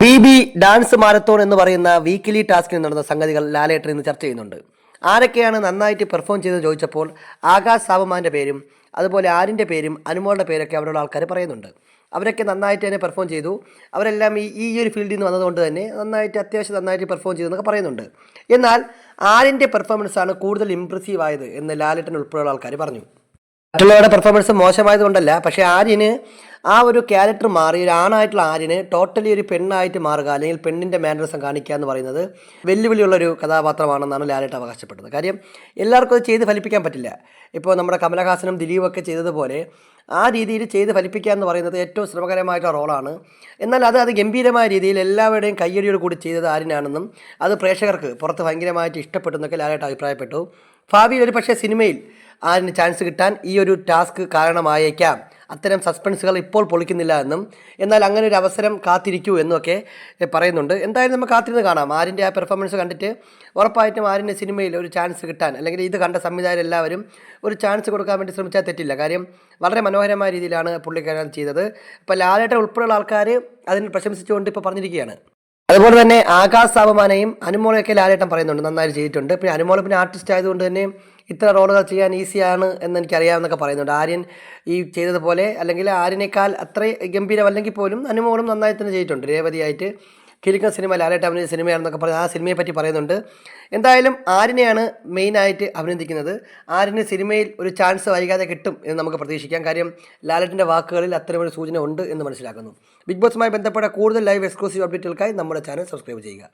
P B dance marathon എന്ന് പറയുന്ന weekly ടാസ്കിൽ നടന്ന സംഗതികൾ ലാലേട്ടൻ ഇന്ന് ചർച്ച ചെയ്യുന്നുണ്ട്. ആരൊക്കെയാണ് നന്നായിട്ട് പെർഫോം ചെയ്തെന്ന് ചോദിച്ചപ്പോൾ ആകാശ് സാബുമാന്റെ പേരും അതുപോലെ ആരിന്റെ പേരും അനുമോളുടെ പേരൊക്കെ അവിടെയുള്ള ആൾക്കാർ പറയുന്നുണ്ട്. അവരൊക്കെ നന്നായിട്ട് തന്നെ പെർഫോം ചെയ്തു. അവരെല്ലാം ഈ ഈ ഒരു ഫീൽഡിൽ നിന്ന് വന്നതുകൊണ്ട് തന്നെ നന്നായിട്ട് അത്യാവശ്യം നന്നായിട്ട് പെർഫോം ചെയ്തു എന്നൊക്കെ പറയുന്നുണ്ട്. എന്നാൽ ആരിന്റെ പെർഫോമൻസാണ് കൂടുതൽ ഇമ്പ്രസീവ് ആയത് എന്ന് ലാലേട്ടൻ ഉൾപ്പെടെയുള്ള ആൾക്കാർ പറഞ്ഞു. മറ്റുള്ളവരുടെ പെർഫോമൻസ് മോശമായത് കൊണ്ടല്ല പക്ഷേ ആര്യന് ആ ഒരു ക്യാരക്ടർ മാറി ഒരു ആണായിട്ടുള്ള ആര്യന് ടോട്ടലി ഒരു പെണ്ണായിട്ട് മാറുക അല്ലെങ്കിൽ പെണ്ണിന്റെ മാനറിസം കാണിക്കുക എന്ന് പറയുന്നത് വെല്ലുവിളിയുള്ളൊരു കഥാപാത്രമാണെന്നാണ് ലാലേട്ട് അവകാശപ്പെട്ടത് കാര്യം എല്ലാവർക്കും അത് ചെയ്ത് ഫലിപ്പിക്കാൻ പറ്റില്ല. ഇപ്പോൾ നമ്മുടെ കമലഹാസനും ദിലീപും ഒക്കെ ചെയ്തതുപോലെ ആ രീതിയിൽ ചെയ്ത് ഫലിപ്പിക്കുക എന്ന് പറയുന്നത് ഏറ്റവും ശ്രമകരമായിട്ടുള്ള റോളാണ്. എന്നാൽ അത് അത് ഗംഭീരമായ രീതിയിൽ എല്ലാവരുടെയും കയ്യടിയോട് കൂടി ചെയ്തത് ആര്യനാണെന്നും അത് പ്രേക്ഷകർക്ക് പുറത്ത് ഭയങ്കരമായിട്ട് ഇഷ്ടപ്പെട്ടു എന്നൊക്കെ ലാലേട്ട് അഭിപ്രായപ്പെട്ടു. ഭാവിയിൽ ഒരു പക്ഷേ സിനിമയിൽ ആരിന് ചാൻസ് കിട്ടാൻ ഈ ഒരു ടാസ്ക് കാരണമായേക്കാം. അത്തരം സസ്പെൻസുകൾ ഇപ്പോൾ പൊളിക്കുന്നില്ല എന്നും എന്നാൽ അങ്ങനെ ഒരു അവസരം കാത്തിരിക്കൂ എന്നൊക്കെ പറയുന്നുണ്ട്. എന്തായാലും നമുക്ക് കാത്തിരുന്ന് കാണാം. ആരിന്റെ ആ പെർഫോമൻസ് കണ്ടിട്ട് ഉറപ്പായിട്ടും ആരിന്റെ സിനിമയിൽ ഒരു ചാൻസ് കിട്ടാൻ അല്ലെങ്കിൽ ഇത് കണ്ട സംവിധായകർ എല്ലാവരും ഒരു ചാൻസ് കൊടുക്കാൻ വേണ്ടി ശ്രമിച്ചാൽ തെറ്റില്ല. കാര്യം വളരെ മനോഹരമായ രീതിയിലാണ് പുള്ളിക്കാരൻ ചെയ്തത്. ഇപ്പോൾ ലാലേട്ടൻ ഉൾപ്പെടെയുള്ള ആൾക്കാർ അതിന് പ്രശംസിച്ചുകൊണ്ട് ഇപ്പോൾ പറഞ്ഞിരിക്കുകയാണ്. അതുപോലെ തന്നെ ആകാശ് സാബമാനെയും അനുമോളെയൊക്കെ ലാലേട്ടൻ പറയുന്നുണ്ട് നന്നായി ചെയ്തിട്ടുണ്ട്. പിന്നെ അനുമോൾ പിന്നെ ആർട്ടിസ്റ്റ് ആയതുകൊണ്ട് തന്നെ ഇത്ര റോളുകൾ ചെയ്യാൻ ഈസിയാണ് എന്ന് എനിക്കറിയാമെന്നൊക്കെ പറയുന്നുണ്ട്. ആര്യൻ ഈ ചെയ്തതുപോലെ അല്ലെങ്കിൽ ആര്യനേക്കാൾ അത്ര ഗംഭീരമല്ലെങ്കിൽ പോലും അനുമോളും നന്നായി തന്നെ ചെയ്തിട്ടുണ്ട്. രേവതിയായിട്ട് കിരിക്കുന്ന സിനിമ ലാലേട്ട് അഭിനയിച്ച സിനിമയാണെന്നൊക്കെ പറഞ്ഞ് ആ സിനിമയെ പറ്റി പറയുന്നുണ്ട്. എന്തായാലും ആരിനെയാണ് മെയിനായിട്ട് അഭിനന്ദിക്കുന്നത്? ആരിന് സിനിമയിൽ ഒരു ചാൻസ് വൈകാതെ കിട്ടും എന്ന് നമുക്ക് പ്രതീക്ഷിക്കാം. കാര്യം ലാലറ്റിന്റെ വാക്കുകളിൽ അത്തരമൊരു സൂചന ഉണ്ട് എന്ന് മനസ്സിലാക്കുന്നു. ബിഗ് ബോസുമായി ബന്ധപ്പെട്ട കൂടുതൽ ലൈവ് എക്സ്ക്ലൂസീവ് അപ്ഡേറ്റുകൾക്കായി നമ്മുടെ ചാനൽ സബ്സ്ക്രൈബ് ചെയ്യുക.